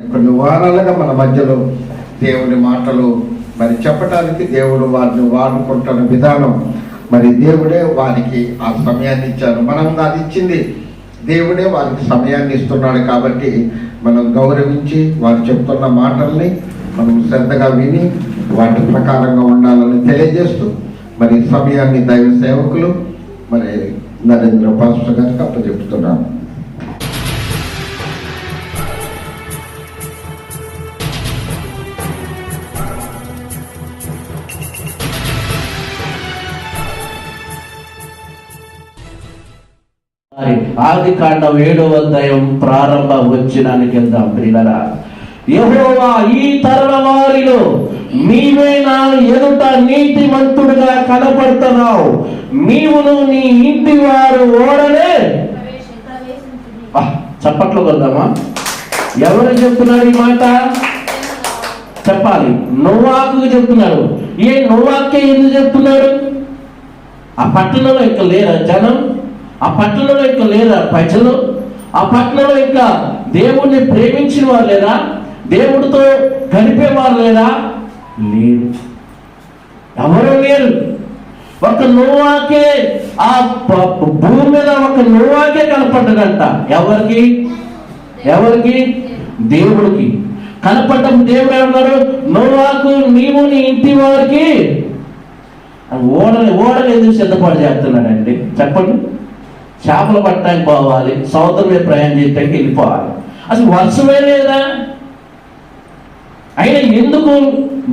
కొన్ని వారాలుగా మన మధ్యలో దేవుని మాటలు మరి చెప్పటానికి దేవుడు వారిని వాడుకుంటున్న విధానం మరి దేవుడే వారికి ఆ సమయాన్ని ఇచ్చారు. మనం అది ఇచ్చింది. దేవుడే వారికి సమయాన్ని ఇస్తున్నాడు కాబట్టి మనం గౌరవించి వారు చెప్తున్న మాటల్ని మనం శ్రద్ధగా విని వాటి ప్రకారంగా ఉండాలని తెలియజేస్తూ మరి సమయాన్ని దైవ సేవకులు మరి నరేంద్ర పాస్టర్ గారికి అప్పచెప్తున్నాను. ఆది కాండం ఏడవ అధ్యాయం ప్రారంభ వచ్చినానికి వెళ్దాం ప్రియులరా. యహోవా ఈ తరుణ వారిలో నీవే నా ఎదుట నీతిమంతుడుగా కనపడుతున్నావు. నీవును నీ ఇంటి వారు ఓడలే చప్పట్లు కొద్దామా ఎవరు చెప్తున్నారు ఈ మాట? చెప్పాలి. నోవాకు చెప్తున్నారు. ఏ నోవాకే ఎందుకు చెప్తున్నాడు ఆ పట్టణంలో ఇంకా లేరా జనం? ఆ పట్టణంలో ఇంకా లేదా ప్రజలు? ఆ పట్టణంలో ఇంకా దేవుణ్ణి ప్రేమించిన వారు లేదా? దేవుడితో గడిపేవారు లేదా? లేరు. ఎవరు లేరు. ఒక నోవాకే ఆ భూమి మీద ఒక నోవాకే కనపడ్డదంట. ఎవరికి? ఎవరికి? దేవుడికి. కనపడ్డం దేవుడు ఏమన్నారు? నోవాకు నీవు నీ ఇంటి వారికి. ఓడని ఓడని ఎందుకు సిద్ధపాటు చేస్తున్నాడండి? చెప్పండి. చేపలు పట్టడానికి పోవాలి సముద్రం మీద ప్రయాణం చేయడానికి వెళ్ళిపోవాలి. అసలు వర్షమే లేదా? అయినా ఎందుకు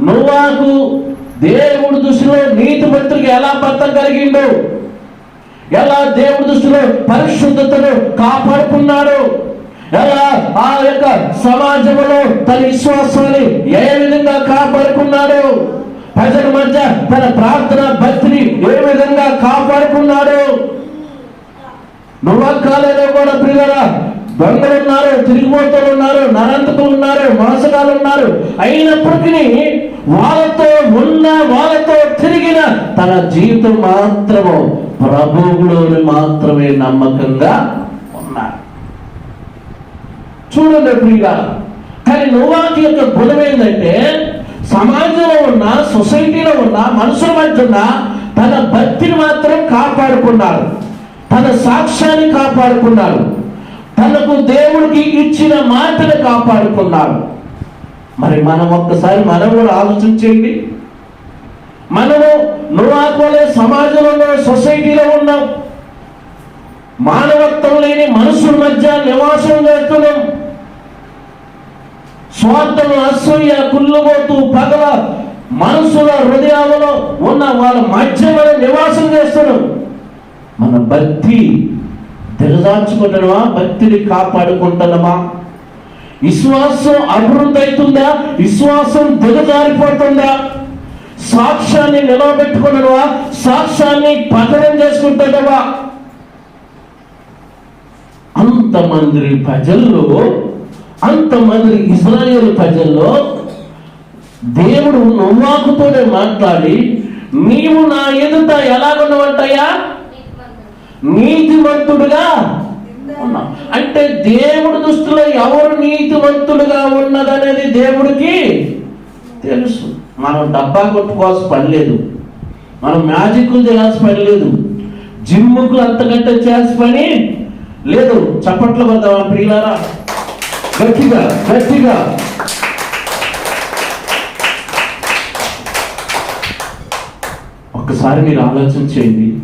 నువ్వాకు దేవుడి దృష్టిలో నీతి మంత్రికి ఎలా బతం కలిగిండు? ఎలా దేవుడి దృష్టిలో పరిశుద్ధతను కాపాడుకున్నాడు? ఎలా ఆ యొక్క సమాజంలో తన విశ్వాసాన్ని ఏ విధంగా కాపాడుకున్నాడు? ప్రజల మధ్య తన ప్రార్థన భక్తిని ఏ విధంగా కాపాడుకున్నాడు? నువ్వకాలలో కూడా ప్రియులరా? దొంగలు ఉన్నారు తిరిగిపోతులు ఉన్నారు నరంతకులు ఉన్నారు మోసగాలు ఉన్నారు అయినప్పటికీ వాళ్ళతో ఉన్న వాళ్ళతో తిరిగిన తన జీవితం మాత్రము ప్రభువులోని మాత్రమే నమ్మకంగా ఉన్నారు. చూడండి ప్రియుగా కానీ నువ్వాకి యొక్క గుణం ఏంటంటే సమాజంలో ఉన్న సొసైటీలో ఉన్న మనుషుల మధ్య ఉన్న తన భక్తిని మాత్రం కాపాడుకున్నాడు తన సాక్ష్యాన్ని కాపాడుకున్నాడు. తనకు దేవుడికి ఇచ్చిన మాటను కాపాడుకున్నాడు. మరి మనం ఒక్కసారి మనం కూడా ఆలోచించండి మనము నువ్వాకోలే సమాజంలో ఉన్న సొసైటీలో ఉన్నాం. మానవత్వం లేని మనుషుల మధ్య నివాసం చేస్తున్నాం. స్వార్థం అసూయ కుళ్ళుబోతూ పగల మనసుల హృదయాలలో ఉన్న వాళ్ళ మధ్య మనం నివాసం చేస్తున్నాం. మన భక్తి దిగజార్చుకుంటున్నామా భక్తిని కాపాడుకుంటున్నామా? విశ్వాసం అభివృద్ధి అవుతుందా? విశ్వాసం దిగజారిపోతుందా? సాక్ష్యాన్ని నిలవబెట్టుకున్నావా సాక్ష్యాన్ని పతనం చేసుకుంటున్నావా అంతమంది ప్రజల్లో అంతమంది ఇజ్రాయేల్ ప్రజల్లో దేవుడు నవ్వాకుతోనే మాట్లాడి నీవు నా ఎదుట ఎలాగున్నవంటయ్యా? నీతివంతుడుగా ఉన్నావు అంటే దేవుడి దృష్టిలో ఎవరు నీతివంతుడుగా ఉన్నదనేది దేవుడికి తెలుసు. మనం డబ్బా కొట్టుకోవాల్సిన పని లేదు. మనం మ్యాజిక్లు చేయాల్సిన పని లేదు. జిమ్ముకులు అంతకంటే చేయాల్సిన పని లేదు. చప్పట్లు పడదామా ప్రియులారా? గట్టిగా గట్టిగా. ఒక్కసారి మీరు ఆలోచన చేయండి.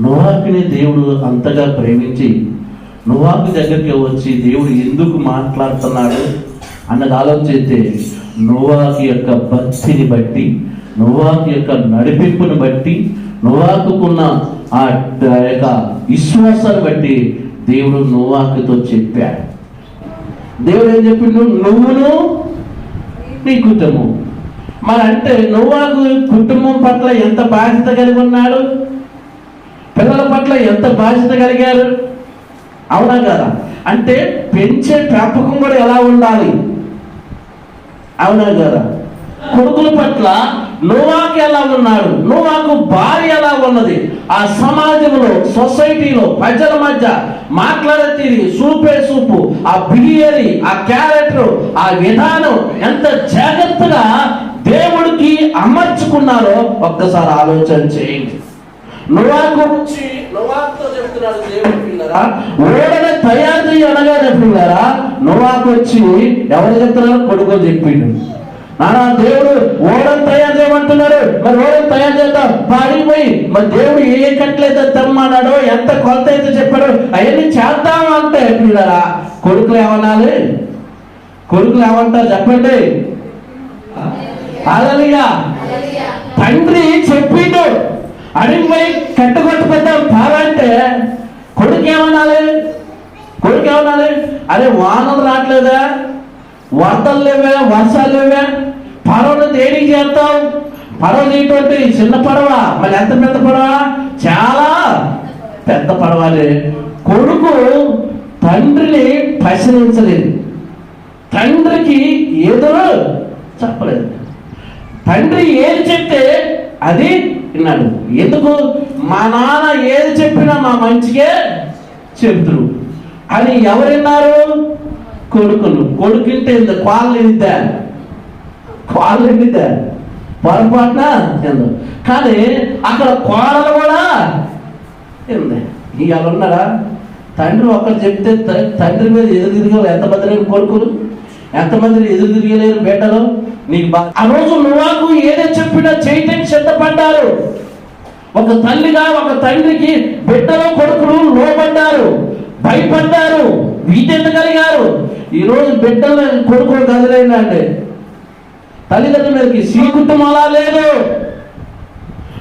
నువాకుని దేవుడు అంతగా ప్రేమించి నువాకు దగ్గరికి వచ్చి దేవుడు ఎందుకు మాట్లాడుతున్నాడు అన్నది ఆలోచిస్తే నువాకి యొక్క భక్తిని బట్టి నువాకి యొక్క నడిపింపుని బట్టి నువాకుకున్న ఆ యొక్క విశ్వాసాన్ని బట్టి దేవుడు నువాకుతో చెప్పాడు. దేవుడు ఏం చెప్పిండు? నువ్వును నీ కుటుంబం. మరి అంటే నువ్వాకు కుటుంబం పట్ల ఎంత బాధ్యత కలిగి ఉన్నాడు? పిల్లల పట్ల ఎంత బాధ్యత కలిగారు? అవునా కదా? అంటే పెంచే పెంపకం కూడా ఎలా ఉండాలి? అవునా కదా? కొడుకుల పట్ల నువ్వాకు ఎలా ఉన్నాడు? నోవాకు భార్య ఎలా ఉన్నది? ఆ సమాజంలో సొసైటీలో ప్రజల మధ్య మాట్లాడే తీరి సూపే సూపు ఆ బిహేరి ఆ క్యారెక్టర్ ఆ విధానం ఎంత జాగ్రత్తగా దేవుడికి అమర్చుకున్నారో ఒక్కసారి ఆలోచన చేయండి. నువ్వాకు గురించి నువ్వాకుతో చెప్తున్నాడు దేవుడు పిల్లరా? ఓడని తయారు చేయి అనగానే పిల్లరా నువ్వాకు వచ్చి ఎవరు చెప్తున్నారు కొడుకు చెప్పిండు. నానా దేవుడు ఓడని తయారు చేయమంటున్నాడు. మరి ఓడని తయారు చేద్దాం. పాడిపోయి మరి దేవుడు ఏ కట్లయితే తెమ్మన్నాడో ఎంత కొలత అయితే చెప్పాడో అవన్నీ చేద్దాం అంటే పిల్లరా. కొడుకులు ఏమనాలి? కొడుకులు ఏమంటారు చెప్పండి? అలలిగా తండ్రి చెప్పిండు. అడిగిపోయి కట్టుకొట్టుకొద్దాం పాలంటే కొడుకు ఏమనాలి కొడుకు ఏమనాలి అరే వానలు రావట్లేదా? వరదలు లేవా? వర్షాలు లేవా? పడవలు దేనికి చేస్తాం పడవ నీటువంటి చిన్న పడవ. మళ్ళీ ఎంత పెద్ద పడవ? చాలా పెద్ద పడవాలి. కొడుకు తండ్రిని పరిశీలించలేదు తండ్రికి ఎదురు చెప్పలేదు. తండ్రి ఏం చెప్తే అది విన్నాడు ఎందుకు? మా నాన్న ఏది చెప్పినా మా మంచికే చెబుతురు అని ఎవరు విన్నారు కొడుకులు కొడుకుంటే ఇంత కాళ్ళు ఎన్నిద్దా కాళ్ళు ఎన్నిద్దా పొరపాటున? ఎందు కానీ అక్కడ కోడలు కూడా ఉంది ఇవాళ ఉన్నారా? తండ్రి ఒకరు చెప్తే తండ్రి మీద ఎదురు తిరగలు ఎంతమంది లేరు కొడుకులు? ఎంతమంది ఎదురు తిరగలేరు బిడ్డలు నీకు బాధ ఆ రోజు నువ్వాకు ఏదో చెప్పినా చేయటానికి సిద్ధపడ్డారు. ఒక తల్లిగా ఒక తండ్రికి బిడ్డలు కొడుకులు లోపడ్డారు భయపడ్డారు వీటెంత కలిగారు ఈరోజు బిడ్డలు కొడుకులు కదలైందండి తల్లిదండ్రులకి మీదకి శ్రీ అలా లేదు.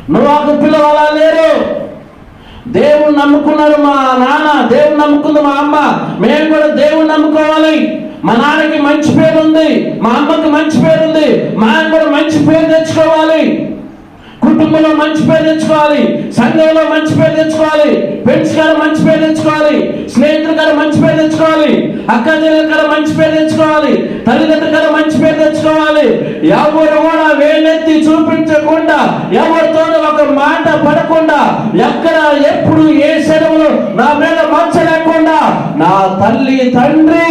నువ్వు పిల్లలు అలా లేరు. దేవుడు నమ్ముకున్నారు మా నాన్న దేవుణ్ణి నమ్ముకుంది మా అమ్మ. మేము కూడా మా నాన్నకి మంచి పేరు ఉంది మా అమ్మకి మంచి పేరు ఉంది మా ఆయన కూడా మంచి పేరు తెచ్చుకోవాలి. కుటుంబంలో మంచి పేరు తెచ్చుకోవాలి సంఘంలో మంచి పేరు తెచ్చుకోవాలి ఫ్రెండ్స్ గారు మంచి పేరు తెచ్చుకోవాలి స్నేహితుల గారు మంచి పేరు తెచ్చుకోవాలి అక్క చెల్లెల గారు మంచి పేరు తెచ్చుకోవాలి తల్లిదండ్రుల గారు మంచి పేరు తెచ్చుకోవాలి. ఎవరు కూడా వేలెత్తి చూపించకుండా ఎవరితో ఒక మాట పడకుండా ఎక్కడ ఎప్పుడు ఏ సెలవులు నా మీద మంచలేకుండా నా తల్లి తండ్రి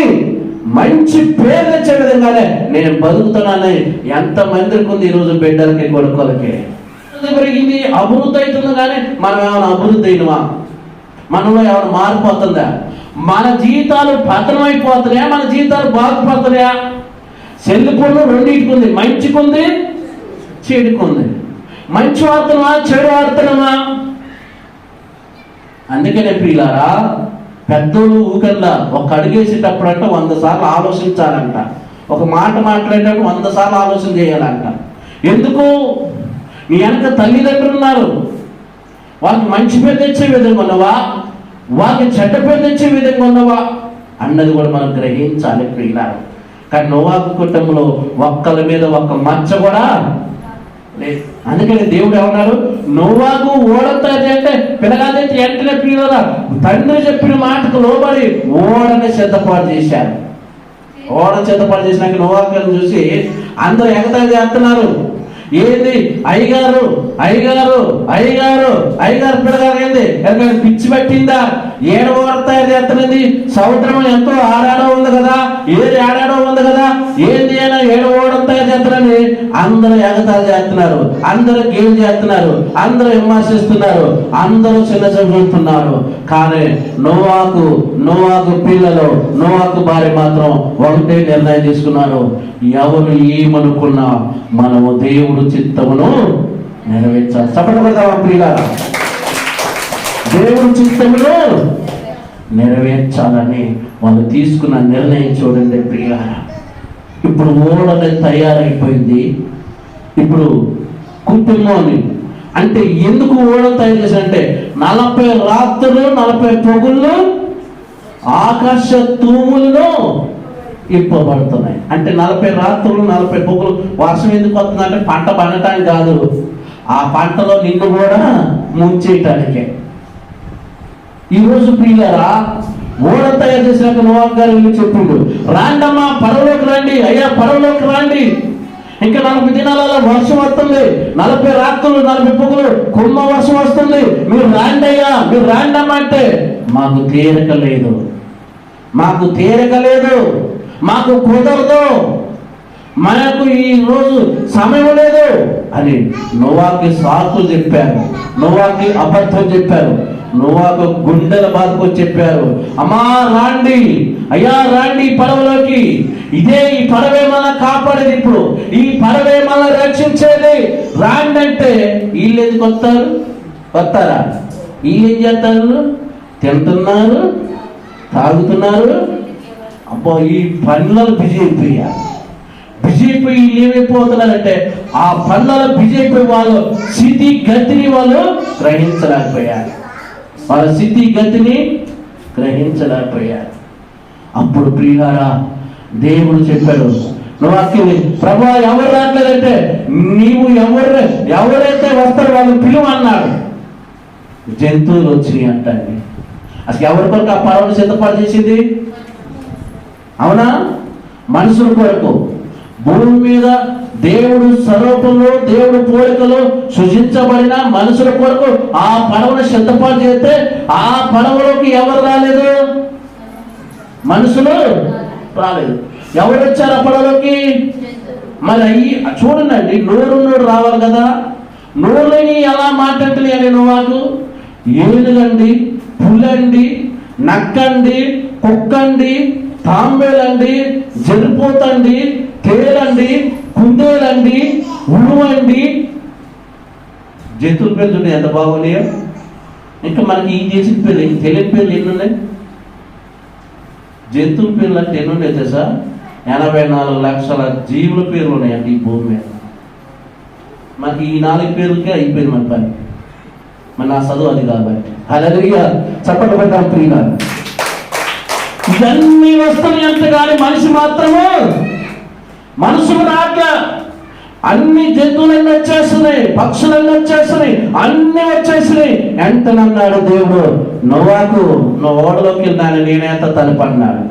మంచి పేరు తెచ్చే విధంగానే నేను బతుకుతున్నానని ఎంత మందికి ఉంది ఈరోజు బిడ్డలకి కొడుకులకి? పెరిగింది అభివృద్ధి అవుతుంది కానీ మనం ఏమైనా అభివృద్ధి అయినవా? మనలో ఏమైనా మారిపోతుందా మన జీవితాలు పతనమైపోతున్నాయా అయిపోతున్నాయా? మన జీవితాలు బాగుపడుతున్నాయా? సెల్లుకున్న రెండింటికి మంచికుంది చెడుకుంది. మంచి వాడుతున్నావా చెడు వాడుతున్నావా అందుకనే ప్రియులారా పెద్దలు ఊకల్లా ఒక అడిగేసేటప్పుడు అంటే వంద సార్లు ఆలోచించాలంట. ఒక మాట మాట్లాడేటప్పుడు వంద సార్లు ఆలోచన చేయాలంట. ఎందుకు నీ వెనక తల్లిదండ్రులు ఉన్నారు. వాళ్ళకి మంచి పేరు తెచ్చే విధంగా ఉన్నవా? వాళ్ళకి చెడ్డ పేరు తెచ్చే విధంగా ఉన్నవా? అన్నది కూడా మనం గ్రహించాలి ప్రియులారు. కానీ నోవాకు కుటుంబంలో ఒక్కల మీద ఒక్క మచ్చ కూడా లేదు. అందుకని దేవుడు ఏమన్నారు నోవాకు ఓడతాది అంటే పిల్లగాది వెంటనే ప్రియులరా తండ్రి చెప్పిన మాటకు లోబడి ఓడని సిద్ధపాటు చేశారు. ఓడ సిద్ధపాటు చేసినాక నోవాకులను చూసి అందరూ ఎగతాళి చేస్తున్నారు. ఏంది? అయ్యగారు అయ్యగారు అయ్యగారు అయ్యగారు పిల్లగారు ఏంది? ఎక్కడ పిచ్చి పట్టిందా? ఏడ తయారు చేస్తున్నది సముద్రం ఎంతో ఆడాడో ఉంది కదా? ఏది ఆడాడో ఉంది కదా? ఏంది అయినా ఏడ తయారు చేస్తున్నది అందరూ ఎగతాలు చేస్తున్నారు. అందరూ గేమ్ చేస్తున్నారు. అందరూ విమర్శిస్తున్నారు. అందరూ చిన్న చదువుతున్నారు కానీ నోవాకు నోవాకు పిల్లలు నోవాకు భార్య మాత్రం ఒకటే నిర్ణయం తీసుకున్నారు. ఎవరు ఏమనుకున్నా మనము దేవుడు చిత్తమును నెరవేర్చాలి. చప్పటి కొడతావా ప్రియులారా? దేవుడు చిత్తమును నెరవేర్చాలని వాళ్ళు తీసుకున్న నిర్ణయం చూడండి ప్రియులారా. ఇప్పుడు ఓడని తయారైపోయింది. ఇప్పుడు కుటుంబాన్ని అంటే ఎందుకు ఓడ తయారు చేశారంటే నలభై రాత్రులు నలభై పొగుళ్ళు ఆకాశ తూములను ఇప్పబడుతున్నాయి. అంటే నలభై రాత్రులు నలభై పొగలు వర్షం ఎందుకు వస్తుందంటే పంట పండటానికి కాదు. ఆ పంటలో నిన్ను కూడా ముంచేయటానికే. ఈరోజు ప్రియులరా ఓడ తయారు చేసినాక నోవాక్ గారు వెళ్ళి చెప్పిండు. రాండమ్మా పరవలోకి రండి. అయ్యా పరవలోకి రండి. ఇంకా నలభై దినాలలో వర్షం వస్తుంది. నలభై రాత్రులు నలభై పొగలు కుంభ వర్షం వస్తుంది. మీరు రాండి అయ్యా మీరు రాండమ్మా అంటే మాకు తీరిక లేదు. మాకు తీరక లేదు. మాకు కుదరదు. మనకు ఈ రోజు సమయం లేదు అని నోవాకి సాకులు చెప్పారు. నోవాకి అబద్ధం చెప్పారు. నోవాకు గుండెల బాధకు చెప్పారు. అమ్మా రాండి. అయ్యా రాండి పడవలోకి. ఇదే ఈ పడవే మన కాపాడేది ఇప్పుడు. ఈ పడవే మన రక్షించేది. రాండి అంటే వీళ్ళు ఎందుకు వస్తారు? వస్తారా? వీళ్ళు ఏం చేస్తారు? తింటున్నారు? తాగుతున్నారు? అబ్బో ఈ పనులలో బిజీ అయిపోయా? బిజీ అయిపోయి ఏమైపోతున్నారంటే ఆ పనులలో బిజీ అయిపోయి వాళ్ళు స్థితి గతిని వాళ్ళు గ్రహించలేకపోయారు. వాళ్ళ స్థితి గతిని గ్రహించలేకపోయారు. అప్పుడు ప్రియారా దేవుడు చెప్పాడు నువ్వు ప్రభా ఎవరు రావట్లేదంటే నీవు ఎవరు ఎవరైతే వస్తారో వాళ్ళు పిలువ అన్నాడు జంతువులు వచ్చినాయి అంటండి. అసలు ఎవరి కొరకు ఆ పర్వం సిద్ధపాటు చేసింది అవునా? మనుషుల కొరకు భూమి మీద దేవుడు స్వరూపంలో దేవుడు పోలికలో సృజించబడిన మనుషుల కొరకు ఆ పడవను సిద్ధపాటు చేస్తే ఆ పడవలోకి ఎవరు రాలేదు? మనుషులు రాలేదు. ఎవరు వచ్చారు ఆ పడవలోకి? మరి అయ్యి చూడండి నోరు నోరు రావాలి కదా. నోరుని ఎలా మాట్లాడలే అని నువ్వు ఏనుగండి పులండి నక్కండి కుక్కండి తాంబేలండి జరిపోతండి తేలండి కుందేలండి ఉరువండి. జంతువుల పేర్లు ఉన్నాయి ఎంత బాగోలేయో ఇంకా మనకి ఈ చేసిన పేర్లు ఇంక తెలియని పేర్లు ఎన్నున్నాయి? జంతువుల పేర్లు అంటే ఎన్నున్నాయి తెలుసా? ఎనభై నాలుగు లక్షల జీవుల పేర్లు ఉన్నాయండి ఈ భూమి మీద. మనకి ఈ నాలుగు పేర్లకే అయిపోయింది మన పని. మన నా చదువు అది కాబట్టి. అలలిగా చెప్పండి పెట్టాం ప్రియులారు. ఇవన్నీ వస్తున్నాయి అంత కానీ మనిషి మాత్రము. మనసుకు రాక అన్ని జంతువులన్నీ వచ్చేస్తున్నాయి పక్షులన్నీ వచ్చేస్తున్నాయి అన్ని వచ్చేసినాయి ఎంతనన్నాడు దేవుడు? నోవాకు నువ్వు ఓడలోకి వెళ్ళాను నేనే ఎత్త తలుపన్నాడు.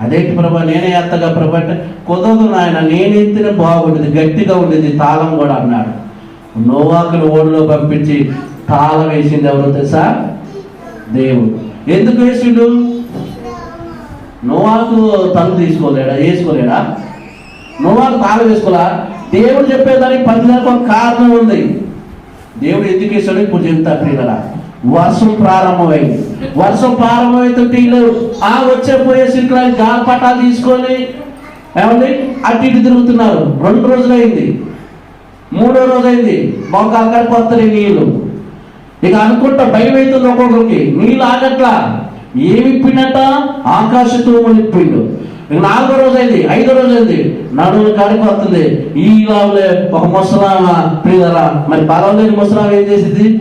అదేంటి ప్రభా నేనే ఎత్తగా ప్రభా అంటే కుదరదు నాయన నేను ఎత్తిన బాగుండేది గట్టిగా ఉండేది తాళం కూడా అన్నాడు. నోవాకులు ఓడిలో పంపించి తాళం వేసింది ఎవరు తెలుసా? దేవుడు. ఎందుకు వేసిండు? నోవాకు తలు తీసుకోలేడా? వేసుకోలేడా నోవాకు తాళం వేసుకోలే? దేవుడు చెప్పేదానికి పదిదానికి ఒక కారణం ఉంది. దేవుడు ఎందుకు వేసాడు ఇప్పుడు చెప్తా ప్రియుల వర్షం ప్రారంభమైంది వర్షం ప్రారంభమైతే వీళ్ళు ఆ వచ్చే పోయే శిఖరాలు గాలిపటాలు తీసుకొని ఏమండి? అటు ఇటు తిరుగుతున్నారు. రెండు రోజులు అయింది మూడో రోజు అయింది మొక్కలు కడిపోతున్నాయి నీళ్ళు ఇక అనుకుంటా భయం అవుతుంది ఒక్కొక్కరికి. నీళ్ళు ఆగట్లా. ఏమిప్పినట ఇప్పినట్ట నిప్పిండు నాలుగో రోజు అయింది ఐదో రోజు అయింది నడువులు కాడిపోతుంది ఈ లావులే ఒక ముసలామ ప్రియరా మరి పర్వాలేదు ముసలామ ఏం చేసింది?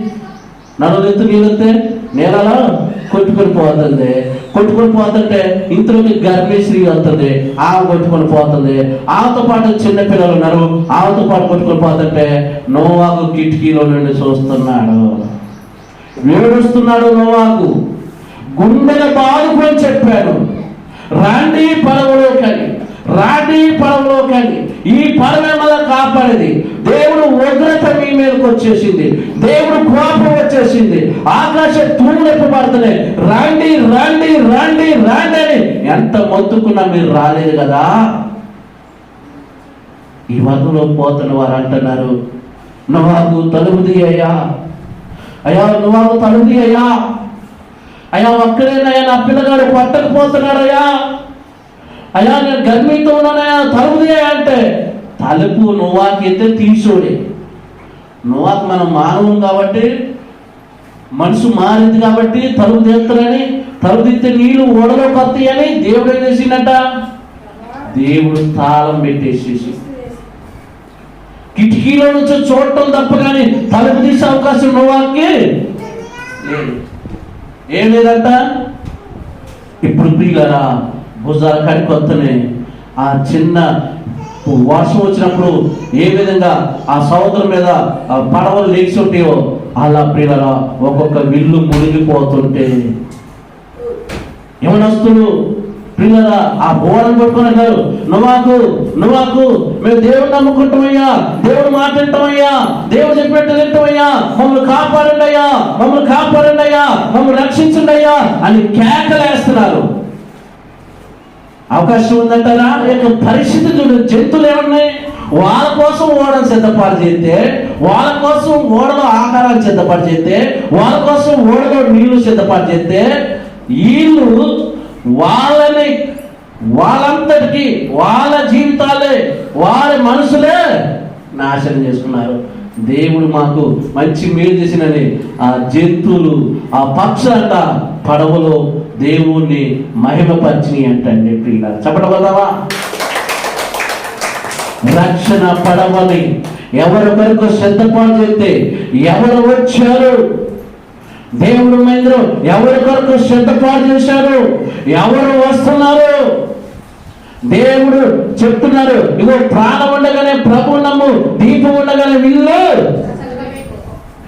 నడువులు ఎత్తు నీళ్ళు నేలలో కొట్టుకొని పోతుంది. కొట్టుకొని పోతుంటే ఇంట్లోకి గర్భిణీ వస్తుంది. ఆమె కొట్టుకొని పోతుంది. ఆమెతో పాటు చిన్న పిల్లలు ఉన్నారు. ఆమెతో పాటు కొట్టుకొని పోతుంటే నోవాకు కిటికీలో నుండి చూస్తున్నాడు. ఏడుస్తున్నాడు నోవాకు. గుండెల బాదుకొని చెప్పాడు రాండి పడవలో కానీ రాండి పడవలో ఈ పడవ కాపాడేది. దేవుడు ఉగ్రత మీ మీదకి వచ్చేసింది. దేవుడు కోపం వచ్చేసింది. ఆకాశ తూములెప్పు రాండి రాండి రాండి రాండి అని ఎంత మొత్తుకున్నా మీరు రాలేదు కదా? ఈ వధులో పోతున్న వారు అంటున్నారు నువ్వు తలుపుది అయ్యా అయ్యా నువ్వు తలుపుది అయ్యా అయ్యా ఒక్కడేనయ్యా నా పిల్లగాడు పట్టకపోతున్నాడయ్యా అయ్యా నేను గర్మితో ఉన్నానయ్యా తలుపుది అంటే. తలుపు నువ్వాకైతే తీసోడే నువ్వాకు మనం మానవం కాబట్టి మనసు మారింది కాబట్టి తలుపు తీస్తారని తలుపు తీస్తే నీళ్ళు ఓడలో కొత్తాయి అని దేవుడు ఏం చేసిండట? దేవుడు తాళం పెట్టేసేసి. కిటికీలో నుంచి చూడటం తప్ప కానీ తలుపు తీసే అవకాశం నువ్వాకి లేదు. ఏం లేదంట? ఇప్పుడు ప్రియులరా భుజాల కడికొత్తనే వస్తున్నాయి ఆ చిన్న వర్షం వచ్చినప్పుడు ఏ విధంగా ఆ సముద్రం మీద ఆ పడవలు లేచి ఉంటాయో అలా ప్రియులరా ఒక్కొక్క విల్లు మునిగిపోతుంటే. యవనస్తులు పిల్లరా ఆ ఓడను పట్టుకున్నారు నువ్వాకు నువ్వాకు మేము దేవుడు నమ్ముకుంటామయ్యా. దేవుడు మాట వింటామయ్యా. దేవుడు చెప్పినట్టు వింటామయ్యా మమ్మల్ని కాపాడండి అయ్యా మమ్మల్ని కాపాడండి అయ్యా మమ్మల్ని రక్షించండి అయ్యా అని కేకలేస్తున్నారు అవకాశం ఉందంటారా? యొక్క పరిస్థితి చూడు జంతువులు ఏమన్నాయి? వాళ్ళ కోసం ఓడను సిద్ధపాటు చేస్తే వాళ్ళ కోసం ఓడలో ఆహారాలు సిద్ధపాటు చేస్తే వాళ్ళ కోసం ఓడలో నీళ్ళు సిద్ధపాటు చేస్తే వీళ్ళు వాళ్ళ వాళ్ళందరికీ వాళ్ళ జీవితాలే వాళ్ళ మనసులే నాశనం చేసుకున్నారు. దేవుడు మాకు మంచి మేలు చేసినని ఆ జంతువులు ఆ పక్షాట పడవలో దేవుణ్ణి మహిమపరిచిని అంటండి ప్రియుల చెప్పటవదావా రక్షణ పడవని ఎవరి శ్రద్ధ పాలు చేస్తే ఎవరు వచ్చారు? దేవుడు మందిరం ఎవరి కొరకు సిద్ధపాటు చేశారు ఎవరు వస్తున్నారు? దేవుడు చెప్తున్నారు ఇగో ప్రాణం ఉండగానే ప్రభు నమ్ము దీపం ఉండగానే విల్లు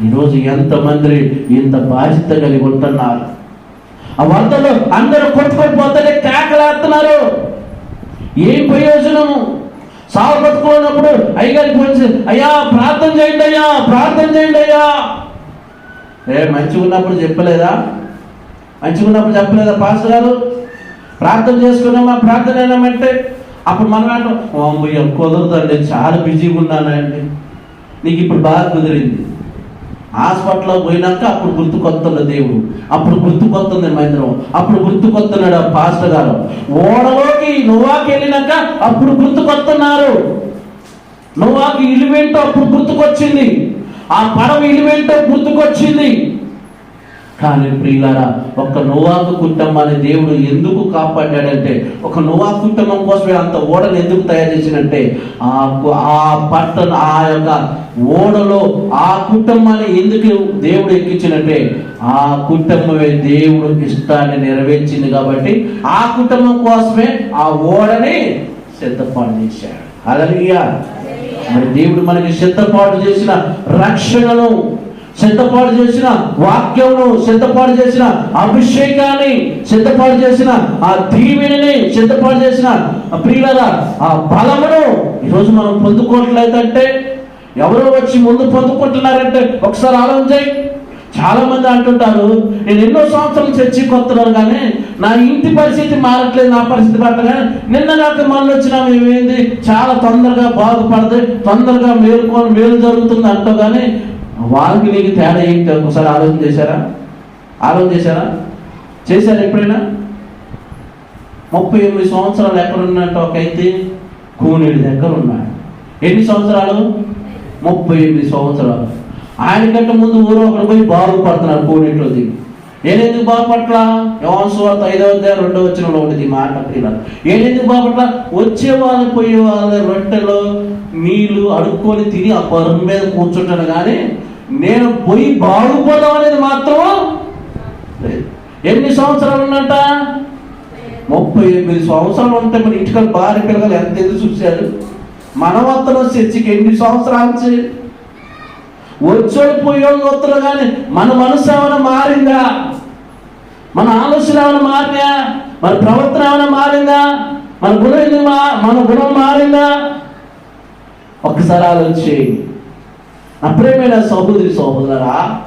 ఈరోజు ఎంతమంది ఇంత బాధ్యత కలిగి ఉంటున్నారు? ఆ వరదలు అందరూ కొట్టుకొని పోతే కేకలేస్తున్నారు ఏం ప్రయోజనము? సాగు కొట్టుకున్నప్పుడు అయ్యగారికి వచ్చి అయ్యా ప్రార్థన చేయండి అయ్యా ప్రార్థన చేయండి అయ్యా. ఏ మంచిగా ఉన్నప్పుడు చెప్పలేదా? మంచిగా ఉన్నప్పుడు చెప్పలేదా పాస్టర్ గారు? ప్రార్థన చేసుకున్నామా ప్రార్థన అయినామంటే అప్పుడు మనం అంటాం "ఓ కుదరదండి చాలా బిజీగా ఉన్నానండి నీకు ఇప్పుడు బాగా కుదిరింది. హాస్పిటల్లో పోయినాక అప్పుడు గుర్తుకొస్తుంది దేవుడు. అప్పుడు గుర్తుకొస్తుంది మహేంద్రం అప్పుడు గుర్తుకొస్తున్నాడు పాస్టర్ గారు. ఓడలోకి నువ్వాకి వెళ్ళినాక అప్పుడు గుర్తుకొస్తున్నారు నువ్వాకి ఇలువేంటో అప్పుడు గుర్తుకొచ్చింది. ఆ పడవ ఇలువేంటో గుర్తుకొచ్చింది. కానీ ప్రియులారా ఒక నోవాకు కుటుంబాన్ని దేవుడు ఎందుకు కాపాడాడంటే ఒక నోవా కుటుంబం కోసమే అంత ఓడను ఎందుకు తయారు చేసినంటే ఆ ఆ పట్టణ ఆ యొక్క ఓడలో ఆ కుటుంబాన్ని ఎందుకు దేవుడు ఎక్కించినంటే ఆ కుటుంబమే దేవుడు ఇష్టాన్ని నెరవేర్చింది కాబట్టి ఆ కుటుంబం కోసమే ఆ ఓడని సిద్ధపాటు చేశాడు. అలలియా మరి దేవుడు మనకి సిద్ధపాటు చేసిన రక్షణను సిద్ధపాటు చేసిన వాక్యమును సిద్ధపాటు చేసిన అభిషేకాన్ని సిద్ధపాటు చేసిన ఆ దీవెని సిద్ధపాటు చేసిన ఆ ఆ బలమును ఈరోజు మనం పొందుకోవట్లేదంటే ఎవరో వచ్చి ముందు పొందుకుంటున్నారంటే ఒకసారి ఆలోచించాయి చాలా మంది అంటుంటారు నేను ఎన్నో సంవత్సరాలు చర్చికి వస్తున్నాను కానీ నా ఇంటి పరిస్థితి మారట్లేదు నా పరిస్థితి మారట్లేదు నిన్న నాకు మళ్ళీ వచ్చినా మేమేంది చాలా తొందరగా బాగుపడదు తొందరగా మేలుకొని మేలు జరుగుతుంది అంటూ కానీ వాళ్ళకి నీకు తేడా ఏంటి? ఒకసారి ఆలోచన చేశారా? ఆలోచన చేశారా? చేశారు ఎప్పుడైనా? ముప్పై ఎనిమిది సంవత్సరాలు ఎక్కడున్నట్టు ఒకైతే ఒక అయితే కూనీడి దగ్గర ఉన్నాడు. ఎన్ని సంవత్సరాలు? ముప్పై ఎనిమిది సంవత్సరాలు. ఆయన కంటే ముందు ఊరు ఒకరు పోయి బాగుపడుతున్నారు కోనేట్లో దిగి. ఏనెందుకు బాగుపట్ల యోన్సువార్త ఐదవ అధ్యాయం రెండవ వచ్చినలో ఉంటుంది మాట ప్రియుల ఏనెందుకు బాగుపట్ల వచ్చే వాళ్ళు పోయే వాళ్ళ రొట్టెలో నీళ్ళు అడుక్కొని తిని ఆ పరుగు మీద కూర్చుంటాను కానీ నేను పోయి బాగుపడడం అనేది మాత్రం లేదు. ఎన్ని సంవత్సరాలు ఉన్నట ముప్పై ఎనిమిది సంవత్సరాలు ఉంటే మరి ఇంటికి భార్య పిల్లలు ఎంత ఎదురు చూశారు? మనవత్తలో చర్చికి ఎన్ని సంవత్సరాలు వచ్చోడు పోయేవాళ్ళు వస్తారు కానీ మన మనసు ఏమైనా మారిందా? మన ఆలోచన ఏమైనా మారినా మన ప్రవర్తన ఏమైనా మారిందా? మన గుణం మా మన గుణం మారిందా? ఒక్కసారి ఆలోచించి. నా సహోదరి సహోదరా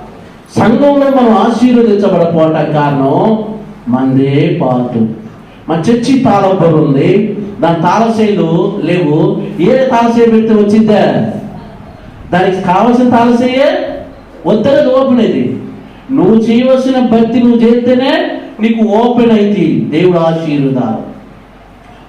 సంఘంలో మనం ఆశీర్వదించబడపోవటం కారణం మందే పాటు. మన చర్చి తాళం ఉంది దాని తాళశైలు లేవు. ఏ తాళశైలి పెడితే వచ్చిందే దానికి కావలసిన తాళసేయే వద్దనే ఓపెన్ అయింది నువ్వు చేయవలసిన భక్తి నువ్వు చేస్తేనే నీకు ఓపెన్ అయింది దేవుడు ఆశీర్వదాలు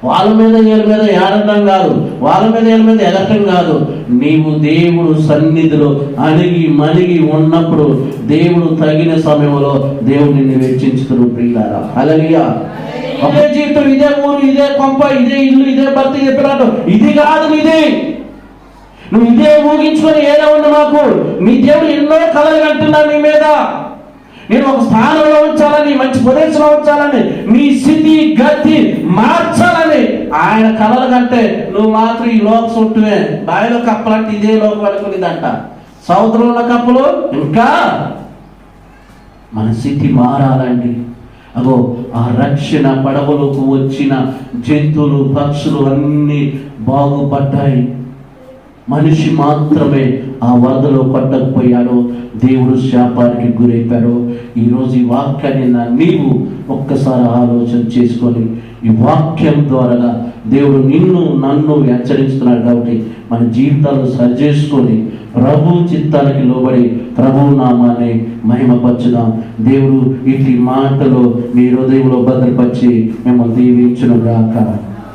వాళ్ళ మీద వీళ్ళ మీద ఏడటం కాదు వాళ్ళ మీద వీళ్ళ మీద ఎదటం కాదు. నీవు దేవుడు సన్నిధిలో అణిగి మణిగి ఉన్నప్పుడు దేవుడు తగిన సమయంలో దేవుడు నిన్ను వెచ్చించుతుడు ప్రియులారా. అలాగే ఒకే జీవితం ఇదే ఊరు ఇదే కొంప ఇదే ఇల్లు ఇదే భర్త ఇదే పిల్లలు. ఇది కాదు ఇది నువ్వు ఇదే ఊహించుకొని ఏదో ఉంది మాకు. మీ దేవుడు ఎన్నో కళలు కంటున్నాను నీ మీద. నేను ఒక స్థానంలో ఉంచాలని మంచి ప్రదేశంలో ఉంచాలని మీ స్థితి గతి మార్చాలని ఆయన కళలు కంటే నువ్వు మాత్రం ఈ లోక చుట్టూవే బావిలో కప్పలంటే ఇదే లోకం అనుకునేదంట. సముద్రంలో కప్పలు ఇంకా మన స్థితి మారాలండి. అగో ఆ రక్షణ పడవలకు వచ్చిన జంతువులు పక్షులు అన్నీ బాగుపడ్డాయి. మనిషి మాత్రమే ఆ వరదలో పట్టకపోయాడో దేవుడు శాపానికి గురైపాడు ఈరోజు ఈ వాక్యాన్ని నా నీవు ఒక్కసారి ఆలోచన చేసుకొని ఈ వాక్యం ద్వారా దేవుడు నిన్ను నన్ను హెచ్చరిస్తున్నాడు కాబట్టి మన జీవితాలను సరి చేసుకొని ప్రభు చిత్తానికి లోబడి ప్రభు నామాన్ని మహిమపరచుదాం. దేవుడు ఇట్టి మాటలు మీ హృదయంలో భద్రపరిచి మిమ్మల్ని దీవించును రాక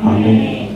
ఆమేన్.